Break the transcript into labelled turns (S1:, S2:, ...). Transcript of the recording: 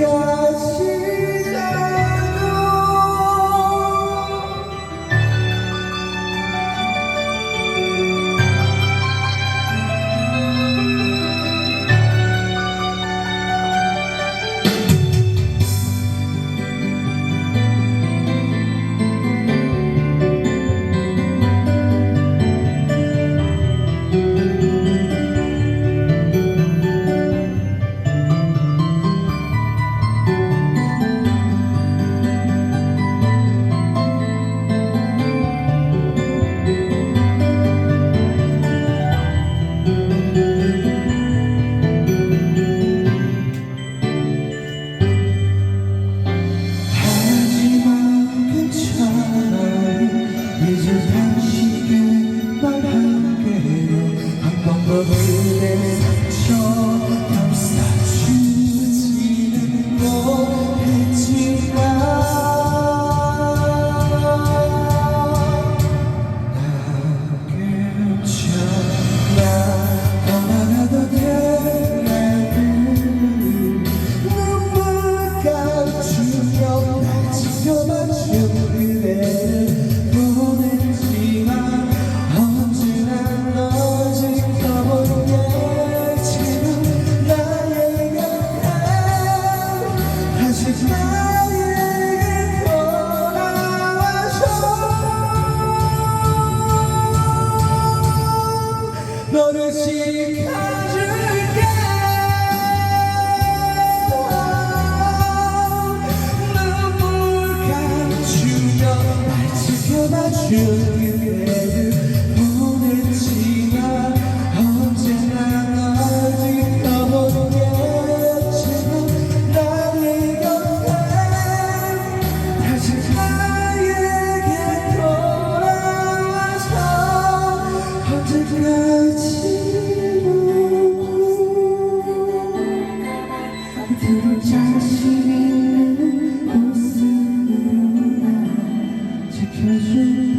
S1: chegaste. 그대 상처 특유의 보냈지만 언제나 널 지켜보겠지만 나의 건강 다시 나에게 돌아와서 언제까지나 그대로 자신 있는 모습으로 지켜주는